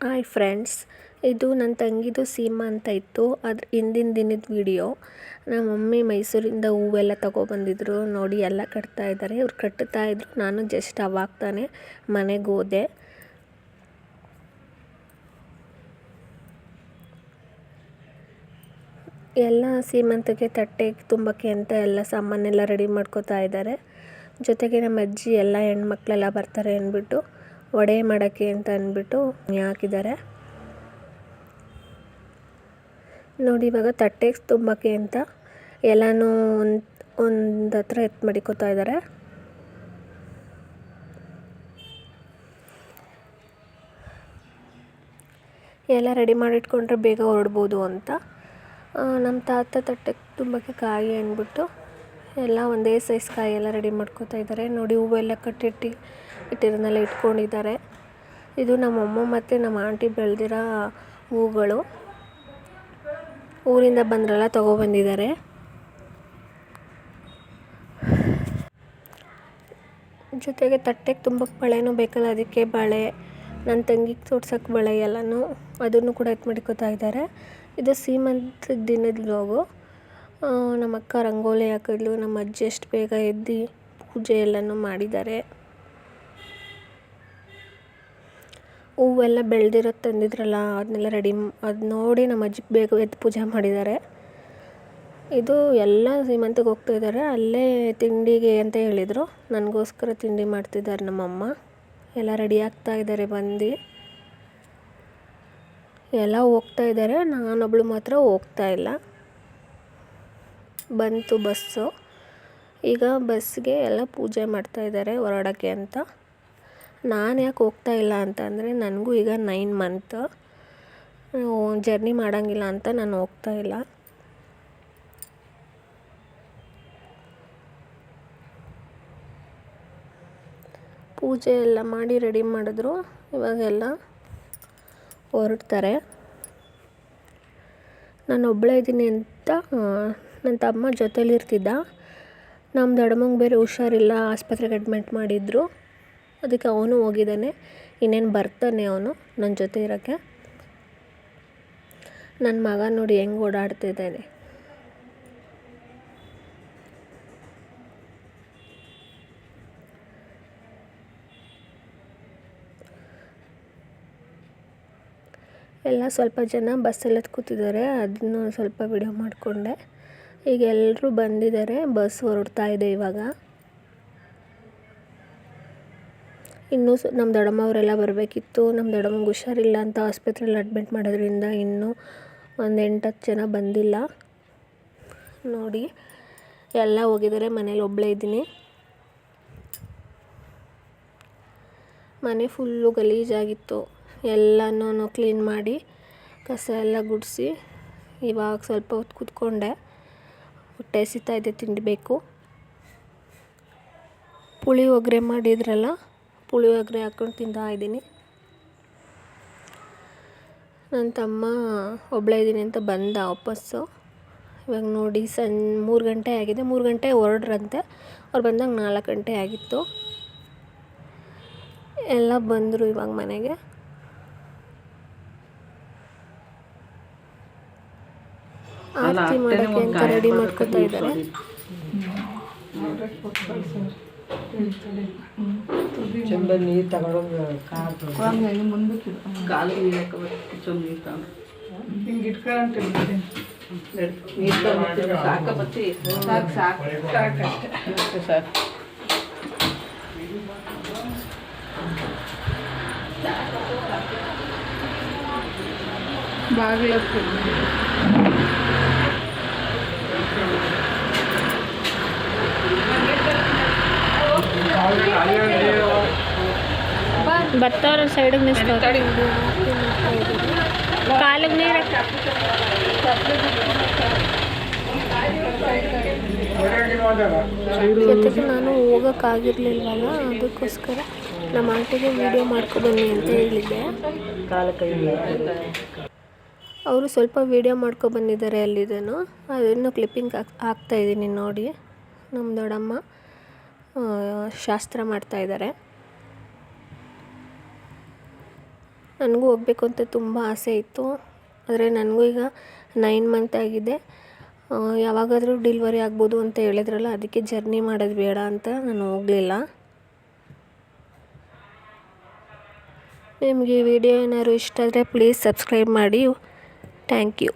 Hi friends ಇದು ನನ್ನ ತಂಗಿದು ಸೀಮಾ ಅಂತ ಇತ್ತು. ಅದ್ರ ಹಿಂದಿನ ದಿನದ ವಿಡಿಯೋ ನಮ್ಮ ಮಮ್ಮಿ ಮೈಸೂರಿಂದ ಹೂವೆಲ್ಲ ತಗೊಬಂದಿದ್ರು. ನೋಡಿ, ಎಲ್ಲ ಕಟ್ತಾ ಇದ್ದಾರೆ ಇವ್ರು ಕಟ್ಟುತ್ತಾ ಇದ್ರು. ನಾನು ಜಸ್ಟ್ ಅವಾಗ ತಾನೇ ಮನೆಗೆ ಹೋದೆ. ಎಲ್ಲ ಸೀಮಂತಕ್ಕೆ ತಟ್ಟೆ, ತುಂಬಕ್ಕೆ ಅಂತ ಎಲ್ಲ ಸಾಮಾನೆಲ್ಲ ರೆಡಿ ಮಾಡ್ಕೋತಾ ಇದ್ದಾರೆ ಜೊತೆಗೆ ನಮ್ಮ ಅಜ್ಜಿ ಎಲ್ಲ ಹೆಣ್ಮಕ್ಳೆಲ್ಲ ಬರ್ತಾರೆ ಅಂದ್ಬಿಟ್ಟು ವಡೆ ಮಾಡೋಕ್ಕೆ ಅಂತ ಅಂದ್ಬಿಟ್ಟು ಹಾಕಿದ್ದಾರೆ. ನೋಡಿ, ಇವಾಗ ತಟ್ಟೆಗೆ ತುಂಬಕ್ಕೆ ಅಂತ ಎಲ್ಲನೂ ಒಂದು ಒಂದು ಹತ್ರ ಎತ್ತು ಮಡಿಕೋತಾ ಇದ್ದಾರೆ. ಎಲ್ಲ ರೆಡಿ ಮಾಡಿಟ್ಕೊಂಡ್ರೆ ಬೇಗ ಹೊರಡ್ಬೋದು ಅಂತ. ನಮ್ಮ ತಾತ ತಟ್ಟೆಗೆ ತುಂಬಕ್ಕೆ ಕಾಯಿ ಅಂದ್ಬಿಟ್ಟು ಎಲ್ಲ ಒಂದೇ ಸೈಜ್ ಕಾಯಿ ಎಲ್ಲ ರೆಡಿ ಮಾಡ್ಕೋತಾ ಇದ್ದಾರೆ. ನೋಡಿ ಹೂವೆಲ್ಲ ಕಟ್ಟಿಟ್ಟು ಇಟ್ಟಿರೋದನ್ನೆಲ್ಲ ಇಟ್ಕೊಂಡಿದ್ದಾರೆ. ಇದು ನಮ್ಮಮ್ಮ ಮತ್ತು ನಮ್ಮ ಆಂಟಿ ಬೆಳೆದಿರೋ ಹೂಗಳು ಊರಿಂದ ಬಂದ್ರೆಲ್ಲ ತೊಗೊಬಂದಿದ್ದಾರೆ. ಜೊತೆಗೆ ತಟ್ಟೆಗೆ ತುಂಬಕ್ಕೆ ಬಳೆನೂ ಬೇಕಲ್ಲ, ಅದಕ್ಕೆ ಬಳೆ ನನ್ನ ತಂಗಿಗೆ ತೋರ್ಸೋಕ್ಕೆ ಬಳೆ ಎಲ್ಲನೂ, ಅದನ್ನು ಕೂಡ ಎತ್ತು ಮಡ್ಕೋತಾ ಇದ್ದಾರೆ. ಇದು ಸೀಮಂತ ದಿನದ ವ್ಲಾಗು ನಮ್ಮ ಅಕ್ಕ ರಂಗೋಲಿ ಹಾಕಿದ್ಲು. ನಮ್ಮ ಅಜ್ಜಿ ಎಷ್ಟು ಬೇಗ ಎದ್ದು ಪೂಜೆ ಎಲ್ಲನೂ ಮಾಡಿದ್ದಾರೆ. ಹೂವೆಲ್ಲ ಬೆಳೆದಿರೋದು ತಂದಿದ್ರಲ್ಲ, ಅದನ್ನೆಲ್ಲ ರೆಡಿ ಅದು ನೋಡಿ ನಮ್ಮ ಅಜ್ಜಿ ಬೇಗ ಎದ್ದು ಪೂಜೆ ಮಾಡಿದ್ದಾರೆ. ಇದು ಎಲ್ಲ ಸೀಮಂತಿಗೆ ಹೋಗ್ತಾ ಇದ್ದಾರೆ. ಅಲ್ಲೇ ತಿಂಡಿಗೆ ಅಂತ ಹೇಳಿದರು. ನನಗೋಸ್ಕರ ತಿಂಡಿ ಮಾಡ್ತಿದ್ದಾರೆ ನಮ್ಮಮ್ಮ. ಎಲ್ಲ ರೆಡಿ ಆಗ್ತಾ ಇದ್ದಾರೆ ಬಂದು. ಎಲ್ಲ ಹೋಗ್ತಾ ಇದ್ದಾರೆ. ನಾನೊಬ್ಳು ಮಾತ್ರ ಹೋಗ್ತಾ ಇಲ್ಲ. ಬಂತು ಬಸ್ಸು. ಈಗ ಬಸ್ಗೆ ಎಲ್ಲ ಪೂಜೆ ಮಾಡ್ತಾ ಇದ್ದಾರೆ ಹೊರಡೋಕ್ಕೆ ಅಂತ. ನಾನು ಯಾಕೆ ಹೋಗ್ತಾ ಇಲ್ಲ ಅಂತಂದರೆ ನನಗೂ ಈಗ ನೈನ್ ಮಂತ್ ಜರ್ನಿ ಮಾಡೋಂಗಿಲ್ಲ ಅಂತ ನಾನು ಹೋಗ್ತಾ ಇಲ್ಲ. ಪೂಜೆ ಎಲ್ಲ ಮಾಡಿ ರೆಡಿ ಮಾಡಿದ್ರು. ಇವಾಗೆಲ್ಲ ಹೊರಡ್ತಾರೆ. ನಾನು ಒಬ್ಬಳೇ ಇದ್ದೀನಿ ಅಂತ ನನ್ನ ತಮ್ಮ ಜೊತೇಲಿರ್ತಿದ್ದ. ನಮ್ಮ ದೊಡ್ಡಮ್ಮಂಗೆ ಬೇರೆ ಹುಷಾರಿಲ್ಲ, ಆಸ್ಪತ್ರೆಗೆ ಅಡ್ಮಿಟ್ ಮಾಡಿದ್ರು. ಅದಕ್ಕೆ ಅವನು ಹೋಗಿದ್ದಾನೆ. ಇನ್ನೇನು ಬರ್ತಾನೆ ಅವನು ನನ್ನ ಜೊತೆ ಇರೋಕ್ಕೆ. ನನ್ನ ಮಗ ನೋಡಿ ಹೆಂಗೆ ಓಡಾಡ್ತಿದ್ದಾನೆ ಎಲ್ಲ ಸ್ವಲ್ಪ ಜನ ಬಸ್ಸಲ್ಲಿ ಕೂತಿದ್ದಾರೆ. ಅದನ್ನು ಸ್ವಲ್ಪ ವಿಡಿಯೋ ಮಾಡಿಕೊಂಡೆ. ಈಗ ಎಲ್ಲರೂ ಬಂದಿದ್ದಾರೆ ಬಸ್ ಹೊರಡ್ತಾ ಇದೆ ಇವಾಗ. ಇನ್ನೂ ನಮ್ಮ ದೊಡ್ಡಮ್ಮ ಅವರೆಲ್ಲ ಬರಬೇಕಿತ್ತು. ನಮ್ಮ ದೊಡ್ಡಮ್ಮಂಗೆ ಹುಷಾರಿಲ್ಲ ಅಂತ ಆಸ್ಪತ್ರೆಯಲ್ಲಿ ಅಡ್ಮಿಟ್ ಮಾಡೋದ್ರಿಂದ ಇನ್ನೂ ಒಂದು ಹತ್ತು ಜನ ಬಂದಿಲ್ಲ. ನೋಡಿ, ಎಲ್ಲ ಹೋಗಿದ್ದಾರೆ. ಮನೇಲಿ ಒಬ್ಬಳೇ ಇದ್ದೀನಿ. ಮನೆ ಫುಲ್ಲು ಗಲೀಜಾಗಿತ್ತು. ಎಲ್ಲನೂ ಕ್ಲೀನ್ ಮಾಡಿ, ಕಸ ಎಲ್ಲ ಗುಡಿಸಿ, ಇವಾಗ ಸ್ವಲ್ಪ ಹೊತ್ತು ಕೂತ್ಕೊಂಡೆ. ಹೊಟ್ಟೆ ಇದೆ ತಿಂಡಿ ಬೇಕು ಪುಳಿಯೋಗರೆ ಮಾಡಿದ್ರಲ್ಲ ಪುಳಿಯೋಗರೆ ಹಾಕ್ಕೊಂಡು ತಿಂತಾ ಇದ್ದೀನಿ. ನನ್ನ ತಮ್ಮ ಒಬ್ಬಳೇ ಇದ್ದೀನಿ ಅಂತ ಬಂದ ವಾಪಸ್ಸು. ಇವಾಗ ನೋಡಿ ಸನ್ ಮೂರು ಗಂಟೆ ಆಗಿದೆ. ಮೂರು ಗಂಟೆ ಹೊರಡ್ರಂತೆ. ಅವ್ರು ಬಂದಾಗ ನಾಲ್ಕು ಗಂಟೆ ಆಗಿತ್ತು. ಎಲ್ಲ ಬಂದರು ಇವಾಗ ಮನೆಗೆ. ಆರತಿ ಮಾಡೋಕ್ಕೆ ಅಂತ ರೆಡಿ ಮಾಡ್ಕೊತಾ ಇದ್ದಾರೆ ಚೆಂಬ ನೀರು ತಗೊಳ್ಳೋದು ಕಾಲು ಮುಂದಕ್ಕೆ ಕಾಲಿಗೆ ನೀರು ಚೊಂಬ ನೀರು ತಗೊಂಡು ಹಿಂಗೆ ಇಟ್ಕೊಳ್ಳಂತ ನೀರು ತಗೊಂಡು ಸಾಕ ಬತ್ತಿ ಸಾಕು ಸಾಕು ಸಾಕಷ್ಟೆ ಅಷ್ಟೇ ಸಾಕು ಬಾಗಿಲು ಬರ್ತಾವ್ರ ಸೈಡಿಗೆ ನಿಲ್ಸ್ತಾವ್ರೆ ಕಾಲಿಗೆ ನೀರು ಜೊತೆಗೆ ನಾನು ಹೋಗೋಕ್ಕಾಗಿರ್ಲಿಲ್ವಲ್ಲ ಅದಕ್ಕೋಸ್ಕರ ನಮ್ಮ ಆಂಟಿಗೆ ವೀಡಿಯೋ ಮಾಡ್ಕೊಬನ್ನಿ ಅಂತ ಹೇಳಿದ್ದೆ. ಅವರು ಸ್ವಲ್ಪ ವೀಡಿಯೋ ಮಾಡ್ಕೊಬಂದಿದ್ದಾರೆ ಅಲ್ಲಿದ್ದೇನು ಅದನ್ನು ಕ್ಲಿಪ್ಪಿಂಗ್ ಹಾಕ್ ಹಾಕ್ತಾಯಿದ್ದೀನಿ ನೋಡಿ ನಮ್ಮ ದೊಡ್ಡಮ್ಮ. ಶಾಸ್ತ್ರ ಮಾಡ್ತಾಯಿದ್ದಾರೆ ನನಗೂ ಹೋಗ್ಬೇಕು ಅಂತ ತುಂಬ ಆಸೆ ಇತ್ತು. ಆದರೆ ನನಗೂ ಈಗ ನೈನ್ ಮಂತ್ ಆಗಿದೆ. ಯಾವಾಗಾದರೂ ಡಿಲ್ವರಿ ಆಗ್ಬೋದು ಅಂತ ಹೇಳಿದ್ರಲ್ಲ, ಅದಕ್ಕೆ ಜರ್ನಿ ಮಾಡೋದು ಬೇಡ ಅಂತ ನಾನು ಹೋಗಲಿಲ್ಲ. ನಿಮಗೆ ವಿಡಿಯೋ ಏನಾದ್ರು ಇಷ್ಟ ಆದರೆ ಪ್ಲೀಸ್ ಸಬ್ಸ್ಕ್ರೈಬ್ ಮಾಡಿ. Thank you